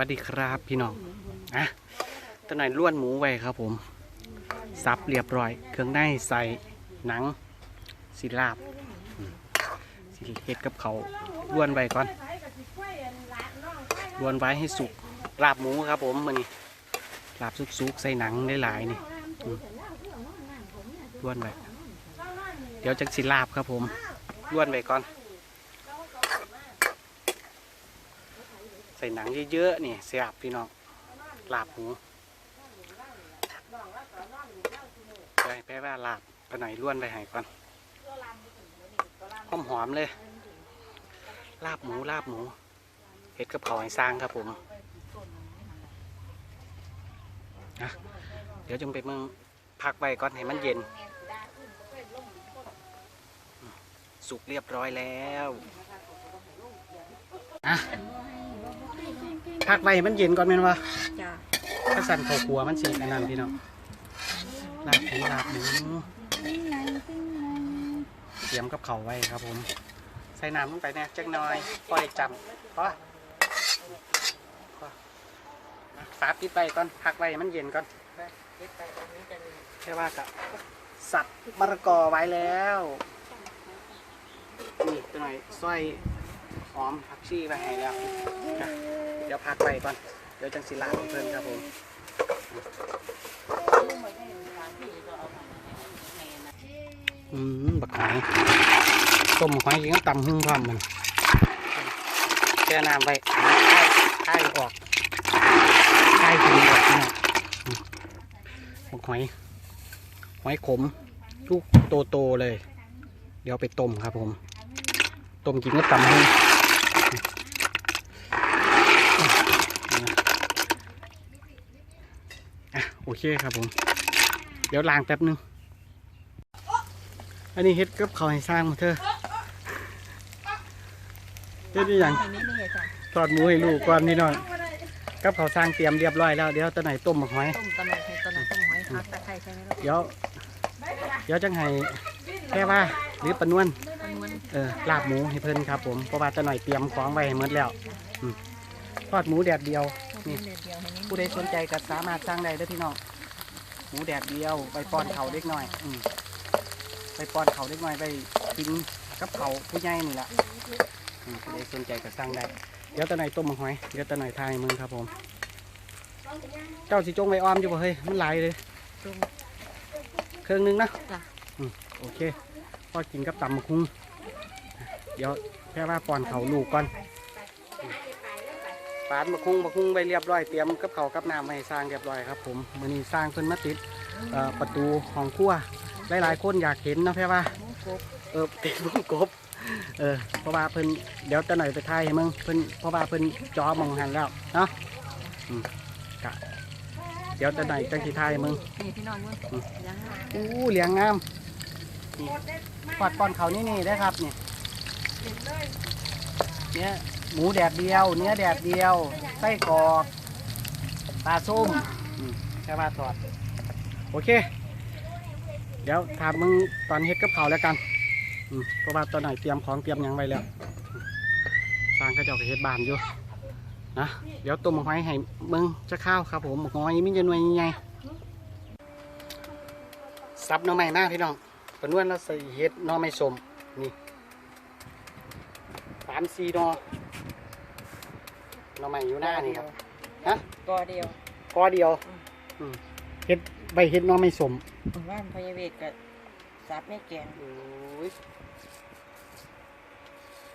วัสดีครับพี่น้องอะตอนไหนล้วนหมูไว้ครับผมซับเรียบร้อย เครื่องในใส่หนังสีลาบสิเฮ็ดกับเขาล้วนไว้ก่อนล้วนไว้ให้สุกลาบหมูครับผมมันนี่ลาบสุกๆใส่หนังหลายๆนี่ล้วนไว้เดี๋ยวจังสิลาบครับผมล้วนไว้ก่อน ใส่หนังเยอะๆนี่เสียบพี่น้องลาบหมูไปแปลว่าลาบไปหน่อยล้วนไปให้ก่อนหอมหอมเลย ลาบหมูลาบหมูเห็ดกับเขาวให้สร้างครับผมนะเดี๋ยวจงไปเมืองพักไว้ก่อนให้มันเย็น สุกเรียบร้อยแล้ว อะ พักไว้ให้มันเย็นก่อนแม่นวะจ้าถ้าสั่นเขาครัวมันสีอันนั้นพี่น้องลาบหมูลาบหมูเตรียมกับเขาวไว้ครับผม ใส่น้ำลงไปแน่จักหน่อยพอได้จำพอพออะฝาปิดไปก่อนพักไว้ให้มันเย็นก่อนแค่ว่ากับสับมะละกอไว้แล้วนี่ตัวหน่อยสร้อยห อมผักชีไว้ให้แล้วอะเดี๋ยวพักไปก่อน เดี๋ยวจังสิลาเพิ่นครับผมอืมบักหอยต้มหอยยังตำหึ่งพร้อมมันแช่น้ำไว้คายออกคายถึงออกนี่อืมบักหอยหอยขมลูกโตๆเลย เดี๋ยวไปต้มครับผม ต้มกินก็ตำหึ่ง อะโอ เคครับผม เดี๋ยวล้างแป๊บนึง อันนี้เฮ็ดกับเขาให้สร้างมาเถอะเฮ็ดได้ยังอันนี้ไม่ใช่จ้ะทอดหมูให้ลูกก่อนนี่น้องกับเขาสร้างเตรียมเรียบร้อยแล้ว เดี๋ยวตอนไหนต้มหมกหอย ต้มตะไลใช่ตะไลต้มหอยคักตะไคร้ใช่ไหมลูกเดี๋ยว เดี๋ยวจังให้แค่ว่าหรือปนวนตะนวลเออลาบหมูให้เพิ่นครับผมเพราะว่าตอนหน่เตรียมของไว้ให้หมดแล้วทอดหมูแดดเดียว นี่เดียวให้นี้ผู้ใดสนใจก็สามารถสร้างได้เด้อพี่น้องหมูแดดเดียวไปป้อนเขาเล็กน้อยอืมไปป้อนเขาเล็กน้อยไปกินกับเขาผู้ใหญ่นี่แหละอืมผู้ใดสนใจก็สร้างได้เดี๋ยวตะไหนต้มหอยเดี๋ยวตะไหนทายมึงครับผม เจ้าสิจงไว้ออมอยู่บ่เฮ้ยมันหลายเลยจุ่มเครื่องนึงนะจ้ะอืมโอเคพอกินกับตำมะคุ้งเดี๋ยวแค่ว่าป้อนเขาลูกก่อนอืม ปานมะคุ้งมะคุ้งไปเรียบร้อยเตรียมกับเขากับน้ำให้สร้างเรียบร้อยครับผมมือนี้สร้างเพิ่นมาติดเอ่อประตูห้องครัวหลายๆคนอยากเห็นนะแพ่ว่าเออติดวงกบเออเพราะว่าเพิ่นเดี๋ยวจะหน่อยไปถ่ายให้มึงเพิ่นเพราะว่าเพิ่นจอมองหันแล้วเนาะอืมกะเดี๋ยวจะหน่อยจังสิถ่ายให้มึงนี่พี่น้องมึงอืมยังไงอู้เหลียงงามนี่ปอดก้อนเขานี่นี่ได้ครับนี่เนี่ย หมูแดดเดียว เนื้อแดดเดียว ไส้กรอกปลาส้มแค่ว่าทอด โอเค เดี๋ยวถามมึงตอนเฮ็ดกับเขาแล้วกันเพราะว่าตอนไหนเตรียมของเตรียมยังไว้แล้วสร้างก็จะเอาไปเฮ็ดบ้านอยู่นะเดี๋ยวต้มหอยให้มึงจะข้าวครับผมหอยมีจะนวยใหญ่ๆซับน่อไม้มาพี่น้องปนวนเราใส่เฮ็ดน่อไม้สมนี่สามสี่นอ หน่อไม้อยู่หน้านี่ครับ ฮะ กอเดียวพอเดียวอืมเฮ็ดใบเฮ็ดหน่อไม้สมว่านพยาเวทกับซับไม่แกงโอ้ย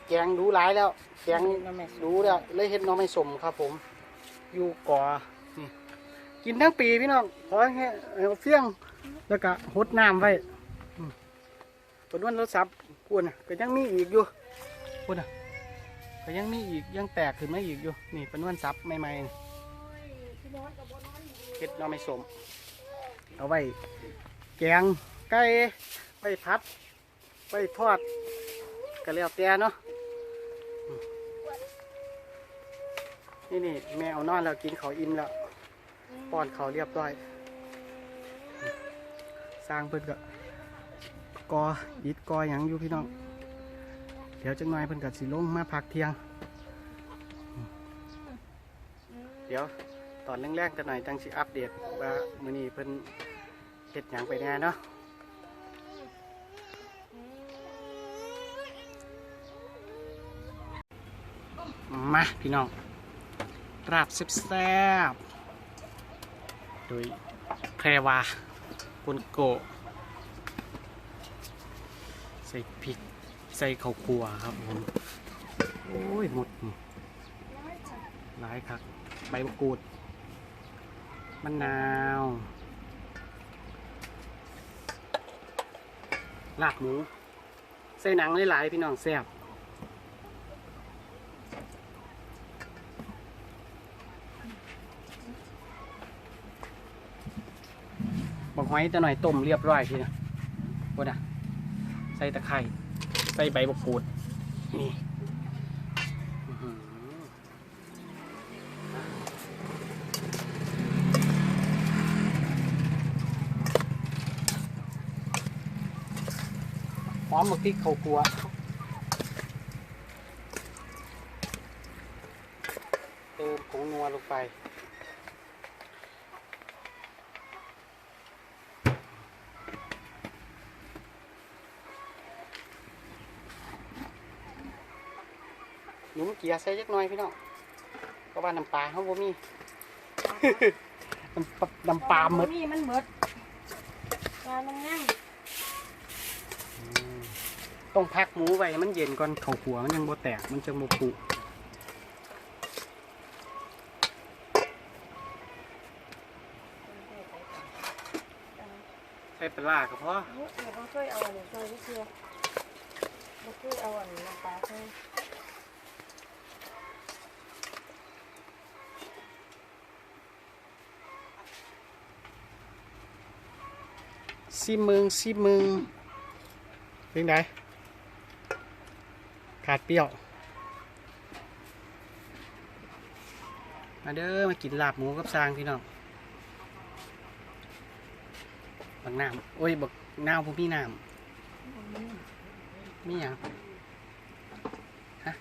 แกงดูหลายแล้ว แกงน้ำแม่ดูแล้ว เลยเห็ดหน้องไม่สมครับ ผม อยู่ก่อนี่กินทั้งปีพี่น้องขอแค่เอาเฟี้ยง แล้วก็หดน้ำไว้อืมปนวันรถซับพูดน่ะก็ยังมีอีกอยู่พูดน่ะ ก็ยังมีอีกยังแตกขึ้นมาอีกอยู่นี่เป็นวันซับใหม่ๆเห็ดน้อไม่สม เอาไว้แกงไก่ไว้พัดไว้ทอดก็แล้วแต่เนาะนี่นี่แม่เอานอนแล้วกินเขาอิ่มแล้วป้อนเขาเรียบร้อย สร้างเพิ่นก็กออิดกออย่างอยู่พี่น้อง ดี๋ยวจังหน่อยเพิ่นก็สิลงมาพักเที่ยง เดี๋ยวตอนแรกๆกันหน่อยจังสิอัปเดตว่ามื้อนี้เพิ่นเฮ็ดหยังไปแน่เนาะมาพี่น้องราบแซ่บๆโดยแพรวากุนโกใส่พริก ใส่ข้าวคั่วครับผมโอ้ยหมดหลายครับใบมะกรูดมะนาวลาบหมูใส่หนังหลายๆพี่น้องแซ่บบอกไว้แต่หน่อยต้มเรียบร้อยพี่นะโอ้ดะใส่ตะไคร้ ใส่ใบมะกรูดนี่อื้อหือหอมหมกพริกข้าวคั่วเติมผงนัวลงไป หนูเกียร์ใส่จักหน่อยพี่น้องเพราะว่าน้ำปลาเขาบ่มีน้ำปลาน้ำปลาหมดมีมันหมดปลามันนั่งต้องพักหมูไว้ให้มันเย็นก่อนเข่าหัวมันยังบ่แตกมันจะบ่ปุใส่ปลาร้าก็พอเดี๋ยวเราเคยเอาอันนี้เคยที่เชื่อเราเคยเอาอันนี้น้ำปลาเค ซิมึงซิมึงเป็นไงขาดเปรี้ยว มาเด้อมากินลาบหมูกับซางพี่น้องบักน้ำโอ้ยบักน้าวผมมีน้ำมีหยังฮะ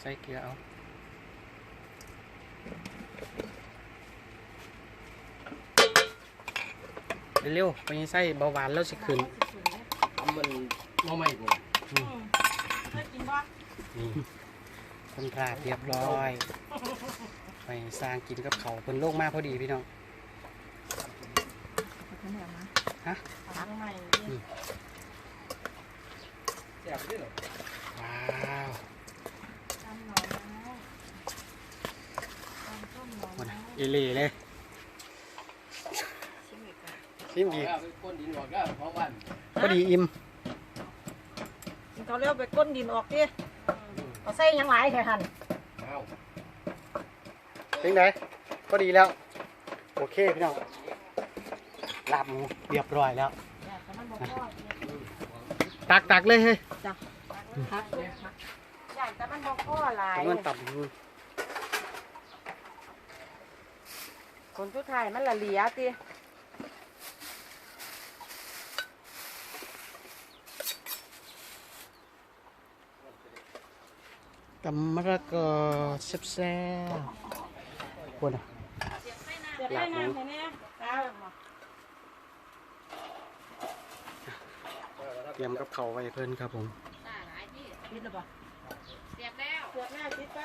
ใส่เกลือเอา เร็วๆไปใส่เบาหวานแล้วสิขึ้นมันมาใหม่กูเคยกินบ่นี่คนราบเรียบร้อยไปสร้างกินกับเขาวเป็นโลกมากพอดีพี่น้องฮะตักใหม่แซ่บด้วยเหรอว้าวทำหน่อไม้ทำต้มหน่อหมดไม้นะเอเล่เลยชิมอีก อะชิมอีกเอาไปก้นดินหมดก็ของบ้านพอดีอิ่มเขาเรียกไปก้นดินออกดิเอาใส่หยังหลายแค่หันเอาเป็นไงพอดีแล้ว โอเคพี่น้องลาบหมูเรียบร้อยแล้วอยากจะมันบอกพ่อเนี่ยตักตักเลยเฮ้ยจ้ะพักเลยพักอยากจะมันบอกพ่อหลายจำนวนตับหมูคนสุดท้ายมันละเหลียติ ตำมะละกอแซ่บๆคนอะเสียบได้น้ำเห็นไหมตาเตรียมกับเขาไว้เพิ่นครับผมคิดหรือเปล่าเสียบแล้วเสียบหน้าคิดไป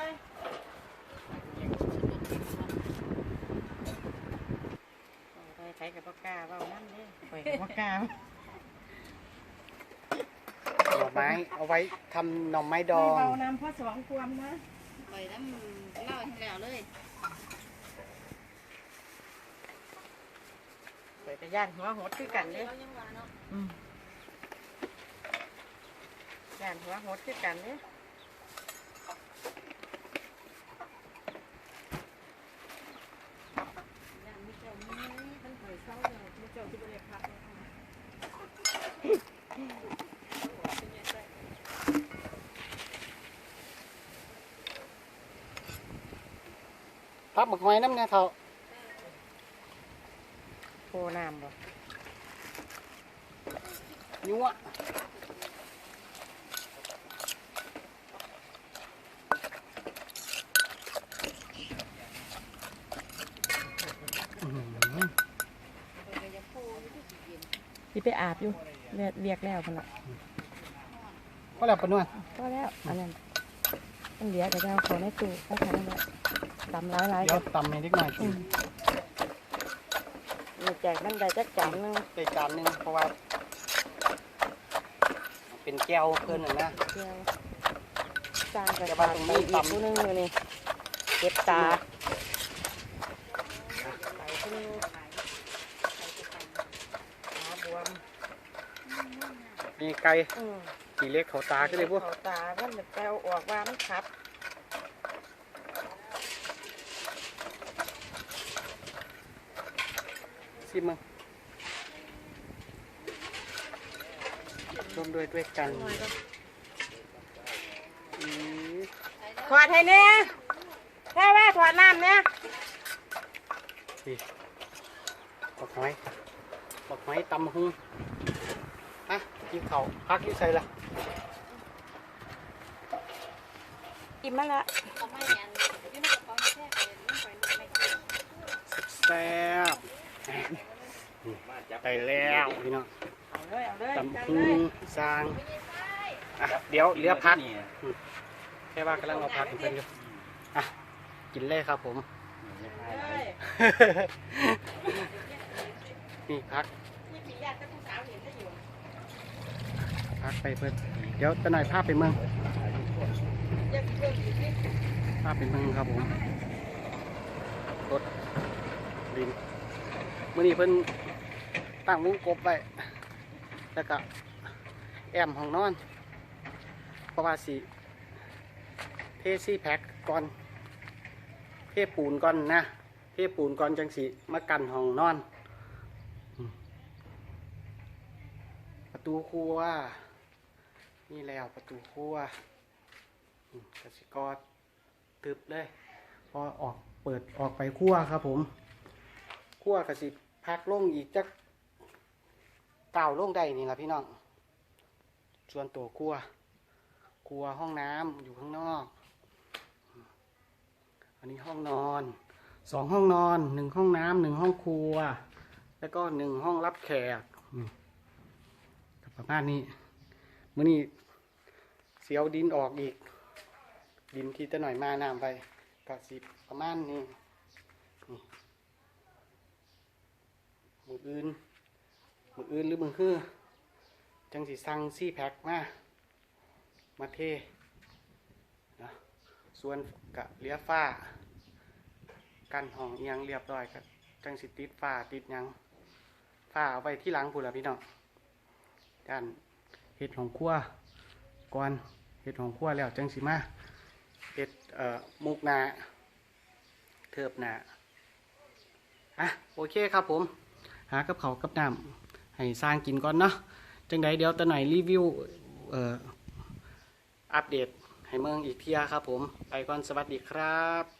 ไปใช้กับปากกาเปล่านั่นเด้ไปกับปากกา หน่อไม้ เอาไว้ทำหน่อไม้ดองเบาน้ำพ่อสองความนะปล่อยน้ำเล่าให้แล้วเลยไปแต่ย่านหัวหดคือกันเด้เรายังว่าเนาะย่านหัวหดคือกันเด้ย่านมีเจ้ามีมันเผยเศร้าเลยมีเจ้าที่บริพักเบบักไม้น้ำเนี่ยเท่าโพน้ำบ่ยั่วที่ไปอาบอยู่เรียกแล้วคนละก็แล้วปนวดก็แล้วอันนั้นต้อเรียกแต่เราขอในตู้ก็ทำได้ ตำร้ายร้ายเดี๋ยวตำให้นิดหน่อยอืมนี่แจกมันได้จักจานหนึงไปจานหนึงเพราะว่า เป็นแก้วเพิ่นน่ะนะเดียวจานกระแต่ปาว่าดตรงไปนี้อีกตำผู้หนึงอยู่นี่เก็บตาไปผู้หนึงขาบวมมีไก่อืม กี่เล็กเขาตาก็เลยพวกเขาตามันแบบแปลออกว่ามันขับ ซิมมึงร่วมด้วยด้วยกันอืมถอดให้เนี่ยแค่ว่าถอดน้ำเนี่ยนี่บอกหอยบอกหอยตำหุงฮะกินเขาวพักอยู่ใส่ละกินมาละทำไมอันอยู่ในกระเป๋าแค่เป็นไม่ไปไม่กินแซ่บ ไปแล้วพี่น้องเอาเลยเอาเลยตำจัดหุเลยงสร้างอะเดี๋ยวเหลือพักแค่ว่ากำลังเอาพักให้เพิ่นอยู่อะกินเลยครับผมเลยนี่พักนี่ปีญาติกับผู้สาวเห็นได้อยู่พักไปเพิ่นเดี๋ยวจะหน่อยภาพไปเมืองจะเพิ่มอีกนิดภาพไปเมืองครับผมรถดิน มื่อนี้เพิ่นตั้งวงกบไว้แล้วก็แอมห้องนอนเพระว่าสิเทซี่แพ็คก่อน เทปูนก่อนนะ เทปูนก่อนจังสิมากันห้องนอน ประตูครัวนี่แล้วประตูครัวกสิกรตึบเลย พอออกเปิดออกไปครัวครับผมครัวกสิ พักลงอีกจักเก่าวลงได้นี่ละพี่น้อง ส่วนตัวครัวครัวห้องน้ำอยู่ข้างนอก อันนี้ห้องนอนสองห้องนอนหนึ่งห้องน้ำหนึ่งห้องครัว แล้วก็หนึ่งห้องรับแขกประมาณนี้มื่อนี้เสียวดินออกอีก ดินที่จะหน่อยมาน้ำไปก็สิประมาณนี้นี่ มืออื่น มืออื่นหรือมือคือ จังสิสั่งซี่แพ็คมามาเทนะส่วนกะเลียฟ้า กันห้องเอียงเรียบร้อยก็จังสิติดฟ้าติดยังฟ้าเอาไว้ที่หลังพูดละพี่น้องด้านเห็ดของครัวก่อนเห็ดของครัวแล้วจังสิมาเห็ดเอ่อมุกหนาเทิบหนาอะโอเคครับผม หากับเขากับน้ำให้สร้างกินก่อนเนาะจังใดเดี๋ยวตะหน่อยรีวิวเอ่ออัปเดตให้เมืองอีกเทียครับผม ไปก่อนสวัสดีครับ